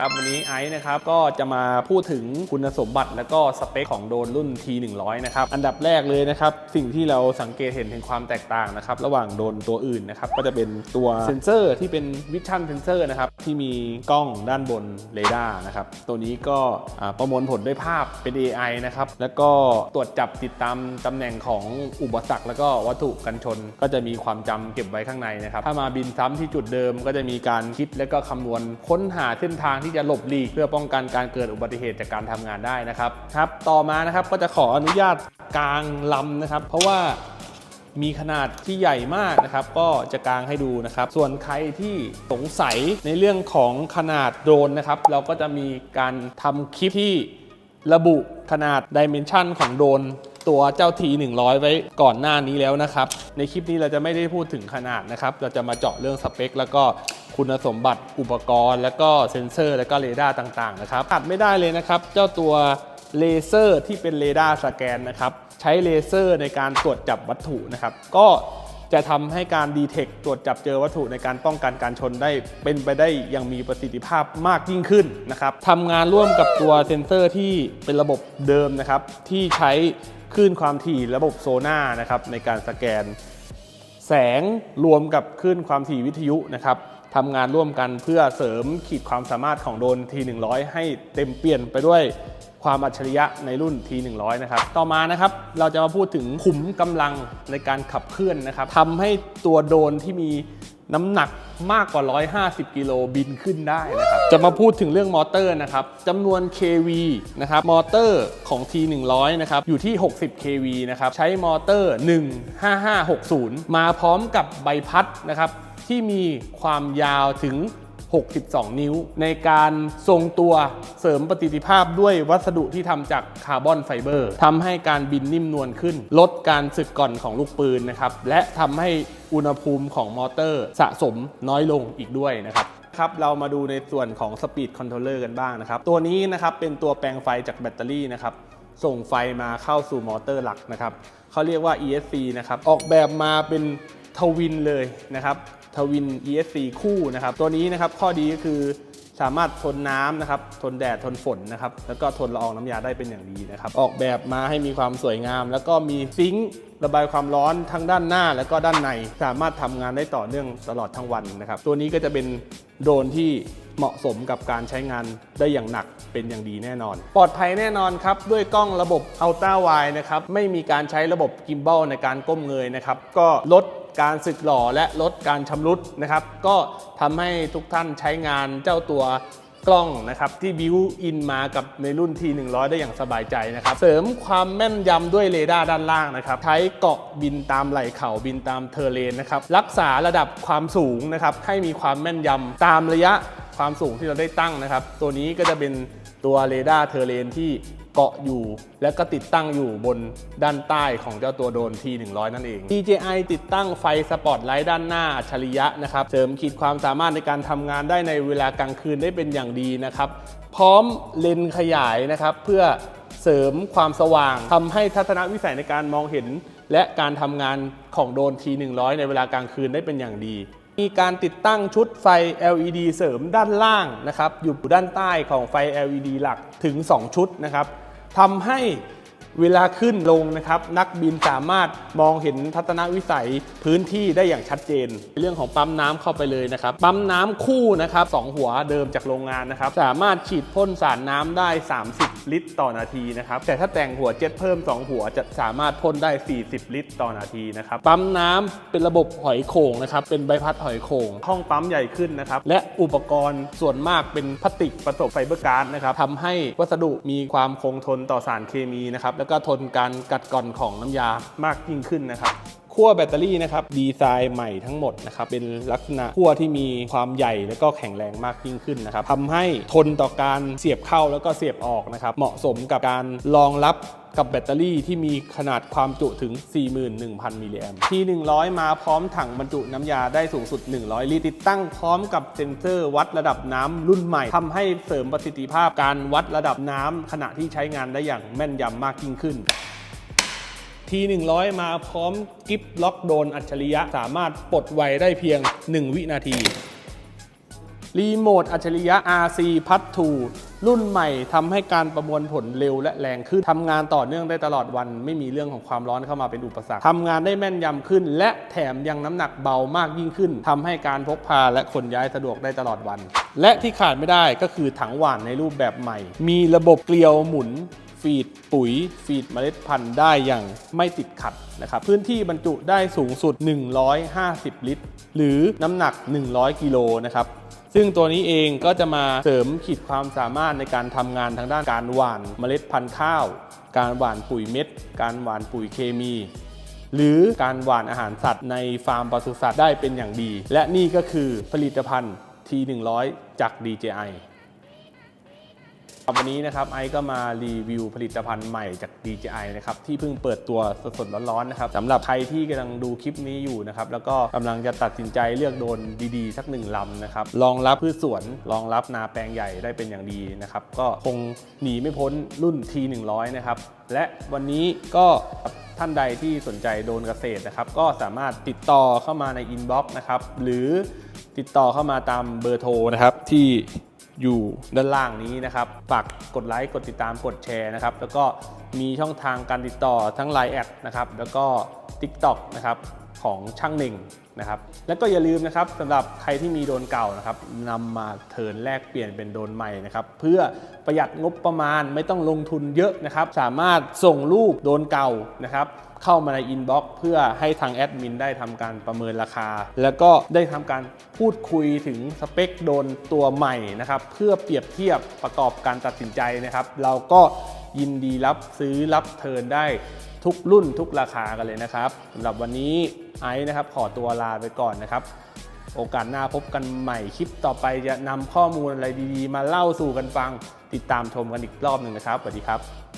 ครับวันนี้ไอซ์นะครับก็จะมาพูดถึงคุณสมบัติและก็สเปคของโดรนรุ่น T100 นะครับอันดับแรกเลยนะครับสิ่งที่เราสังเกตเห็นถึงความแตกต่างนะครับระหว่างโดรนตัวอื่นนะครับก็จะเป็นตัวเซนเซอร์ที่เป็นวิชั่นเซนเซอร์นะครับที่มีกล้องด้านบนเรดาร์นะครับตัวนี้ก็ประมวลผลด้วยภาพเป็น AI นะครับแล้วก็ตรวจจับติดตามตำแหน่งของอุปสรรคแล้วก็วัตถุกันชน ก็จะมีความจำเก็บไว้ข้างในนะครับถ้ามาบินซ้ำที่จุดเดิมก็จะมีการคิดและก็คำนวณค้นหาเส้นทางที่จะหลบหลีกเพื่อป้องกันการเกิดอุบัติเหตุจากการทำงานได้นะครับครับ ต่อมานะครับก็จะขออนุญาตกลางลำนะครับ เพราะว่ามีขนาดที่ใหญ่มากนะครับ ก็จะกางให้ดูนะครับ ส่วนใครที่สงสัยในเรื่องของขนาดโดรนนะครับ เราก็จะมีการทำคลิปที่ระบุขนาดดิเมนชันของโดรนตัวเจ้า T100 ไว้ก่อนหน้านี้แล้วนะครับ ในคลิปนี้เราจะไม่ได้พูดถึงขนาดนะครับ เราจะมาเจาะเรื่องสเปค แล้วก็ คุณสมบัติอุปกรณ์ แล้วก็เซ็นเซอร์ แล้วก็เรดาร์ต่างๆนะครับขาดไม่ได้เลยนะครับ เจ้าตัวเลเซอร์ที่เป็นเรดาร์สแกนนะครับใช้เลเซอร์ในการตรวจจับวัตถุนะครับ ก็จะทำให้การดีเทคตรวจจับเจอวัตถุในการป้องกันการชนได้เป็นไปได้อย่างมีประสิทธิภาพมากยิ่งขึ้นนะครับทำงานร่วมกับตัวเซ็นเซอร์ที่เป็นระบบเดิมนะครับ ที่ใช้คลื่นความถี่ระบบโซน่านะครับในการสแกน แสงรวมกับคลื่นความถี่วิทยุนะครับ ทำงานร่วมกันเพื่อเสริมขีดความสามารถของโดรน T100 ให้เต็มเปลี่ยนไปด้วยความอัจฉริยะในรุ่น T100 นะครับ ต่อมานะครับ เราจะมาพูดถึงขุมกำลังในการขับเคลื่อนนะครับทำให้ตัวโดรนที่มีน้ำหนักมากกว่า 150 กิโลบินขึ้นได้นะครับ จะมาพูดถึงเรื่องมอเตอร์นะครับจำนวน kV นะครับ มอเตอร์ของ T100 นะครับ อยู่ที่ 60 kV นะครับ ใช้มอเตอร์ 15560 มาพร้อมกับใบพัดนะครับ ที่มีความยาวถึง 62 นิ้ว ในการทรงตัวเสริมประสิทธิภาพด้วยวัสดุที่ทำจากคาร์บอนไฟเบอร์ทำให้การบินนิ่มนวลขึ้น ลดการสึกก่อนของลูกปืนนะครับ และทำให้อุณหภูมิของมอเตอร์สะสมน้อยลงอีกด้วยนะครับครับเรามาดูในส่วนของ Speed Controller กันบ้างนะครับ ตัวนี้นะครับเป็นตัวแปลงไฟจากแบตเตอรี่นะครับ ส่งไฟมาเข้าสู่มอเตอร์หลักนะครับเขาเรียกว่า ESC นะครับ ออกแบบมาเป็นทวินเลยนะครับ ทวิน ESC คู่นะครับ ตัวนี้นะครับข้อดีก็คือสามารถทนน้ำนะครับ ทนแดด ทนฝนนะครับ แล้วก็ทนละอองน้ำยาได้เป็นอย่างดีนะครับ ออกแบบมาให้มีความสวยงาม แล้วก็มีซิงค์ระบายความร้อนทั้งด้านหน้า แล้วก็ด้านใน สามารถทำงานได้ต่อเนื่องตลอดทั้งวันนะครับ ตัวนี้ก็จะเป็นโดรนที่เหมาะสมกับการใช้งานได้อย่างหนักเป็นอย่างดีแน่นอน ปลอดภัยแน่นอนครับ ด้วยกล้องระบบ Ultra Wide นะครับ ไม่มีการใช้ระบบกิมบ a ลในการก้มเงยนะครับ ก็ลด การสึกหล่อและลดการชำรุดนะครับ ก็ทำให้ทุกท่านใช้งานเจ้าตัวกล้องนะครับที่บิวอินมากับในรุ่น T100 ได้อย่างสบายใจนะครับ เสริมความแม่นยำด้วยเรดาร์ด้านล่างนะครับ ใช้เกาะบินตามไหล่เขาบินตามเทอร์เลนนะครับ รักษาระดับความสูงนะครับ ให้มีความแม่นยำตามระยะ ความสูงที่เราได้ตั้งนะครับ ตัวนี้ก็จะเป็นตัวเรดาร์เทอร์เลนที่เกาะอยู่ และก็ติดตั้งอยู่บนด้านใต้ของเจ้าตัวโดน T100 นั่นเอง DJI ติดตั้งไฟสปอตไลท์ด้านหน้าอัจฉริยะนะครับ เสริมขีดความสามารถในการทำงานได้ในเวลากลางคืนได้เป็นอย่างดีนะครับ พร้อมเลนขยายนะครับ เพื่อเสริมความสว่างทำให้ทัศนวิสัยในการมองเห็น และการทำงานของโดน T100 ในเวลากลางคืนได้เป็นอย่างดี มีการติดตั้งชุดไฟ LED เสริมด้านล่างนะครับ อยู่ด้านใต้ของไฟ LED หลักถึง 2 ชุดนะครับทำให้ เวลาขึ้นลงนะครับนักบินสามารถมองเห็นทัศนวิสัยพื้นที่ได้อย่างชัดเจน เรื่องของปั๊มน้ำเข้าไปเลยนะครับ ปั๊มน้ำคู่นะครับสองหัวเดิมจากโรงงานนะครับ สามารถฉีดพ่นสารน้ำได้ 30 ลิตร ต่อนาทีนะครับ แต่ถ้าแต่งหัวเจ็ตเพิ่ม 2 หัวจะสามารถพ่นได้ 40 ลิตร ต่อนาทีนะครับ ปั๊มน้ำเป็นระบบหอยโข่งนะครับ เป็นใบพัดหอยโข่ง ห้องปั๊มใหญ่ขึ้นนะครับ และอุปกรณ์ส่วนมากเป็นพลาสติกผสมไฟเบอร์การ์ดนะครับทำให้วัสดุมีความคงทนต่อสารเคมีนะครับแล้วก็ทนการกัดกร่อนของน้ำยามากยิ่งขึ้นนะครับ ขั้วแบตเตอรี่นะครับดีไซน์ใหม่ทั้งหมดนะครับเป็นลักษณะขั้วที่มีความใหญ่แล้วก็แข็งแรงมากยิ่งขึ้นนะครับทำให้ทนต่อการเสียบเข้าแล้วก็เสียบออกนะครับเหมาะสมกับการรองรับกับแบตเตอรี่ที่มีขนาดความจุถึง 41,000 มิลลิแอมป์ที่ 100 มาพร้อมถังบรรจุน้ำยาได้สูงสุด 100 ลิตรติดตั้งพร้อมกับเซ็นเซอร์วัดระดับน้ำรุ่นใหม่ทำให้เสริมประสิทธิภาพการวัดระดับน้ำขณะที่ใช้งานได้อย่างแม่นยำมากยิ่งขึ้น ที100 มาพร้อมกิฟล็อกโดนอัจฉริยะ สามารถปลดไวได้เพียง 1 วินาที รีโมทอัจฉริยะ RC พัททูรุ่นใหม่ทำให้การประมวลผลเร็วและแรงขึ้นทำงานต่อเนื่องได้ตลอดวัน ไม่มีเรื่องของความร้อนเข้ามาเป็นอุปสรรคทำงานได้แม่นยำขึ้น และแถมยังน้ำหนักเบามากยิ่งขึ้นทำให้การพกพาและขนย้ายสะดวกได้ตลอดวัน และที่ขาดไม่ได้ก็คือถังหวานในรูปแบบใหม่ มีระบบเกลียวหมุน ฟีดปุ๋ย ฟีดเมล็ดพันธุ์ได้อย่างไม่ติดขัดนะครับพื้นที่บรรจุได้สูงสุด 150 ลิตร หรือน้ำหนัก 100 กิโลนะครับซึ่งตัวนี้เองก็จะมาเสริมขีดความสามารถในการทำงานทางด้านการหว่านเมล็ดพันธุ์ข้าว การหว่านปุ๋ยเม็ด การหว่านปุ๋ยเคมี หรือการหว่านอาหารสัตว์ในฟาร์มปศุสัตว์ได้เป็นอย่างดี และนี่ก็คือผลิตภัณฑ์ T100 จาก DJI วันนี้นะครับไอก็มารีวิวผลิตภัณฑ์ใหม่จาก DJI นะครับที่เพิ่งเปิดตัวสดๆร้อนๆนะครับสำหรับใครที่กำลังดูคลิปนี้อยู่นะครับแล้วก็กำลังจะตัดสินใจเลือกโดนดีๆ สักหนึ่งลำนะครับรองรับพืชสวนรองรับนาแปลงใหญ่ได้เป็นอย่างดีนะครับก็คงหนีไม่พ้นรุ่น T100 นะครับและวันนี้ก็ท่านใดที่สนใจโดนเกษตรนะครับก็สามารถติดต่อเข้ามาในอินบ็อกซ์นะครับหรือติดต่อเข้ามาตามเบอร์โทรนะครับที่ อยู่ด้านล่างนี้นะครับฝากกดไลค์กดติดตามกดแชร์นะครับ แล้วก็มีช่องทางการติดต่อทั้ง Line แอดนะครับแล้วก็ TikTok นะครับของช่างหนึ่งนะครับ แล้วก็อย่าลืมนะครับสำหรับใครที่มีโดนเก่านะครับนำมาเทิร์นแลกเปลี่ยนเป็นโดนใหม่นะครับ เพื่อประหยัดงบประมาณไม่ต้องลงทุนเยอะนะครับ สามารถส่งรูปโดนเก่านะครับ เข้ามาในอินบ็อกซ์เพื่อให้ทางแอดมินได้ทำการประเมินราคา แล้วก็ได้ทำการพูดคุยถึงสเปคโดนตัวใหม่นะครับเพื่อเปรียบเทียบประกอบการตัดสินใจนะครับ เราก็ยินดีรับซื้อรับเทินได้ทุกรุ่นทุกราคากันเลยนะครับสำหรับวันนี้ไอซ์นะครับขอตัวลาไปก่อนนะครับ โอกาสหน้าพบกันใหม่คลิปต่อไปจะนำข้อมูลอะไรดีๆ มาเล่าสู่กันฟังติดตามชมกันอีกรอบหนึ่งนะครับสวัสดีครับ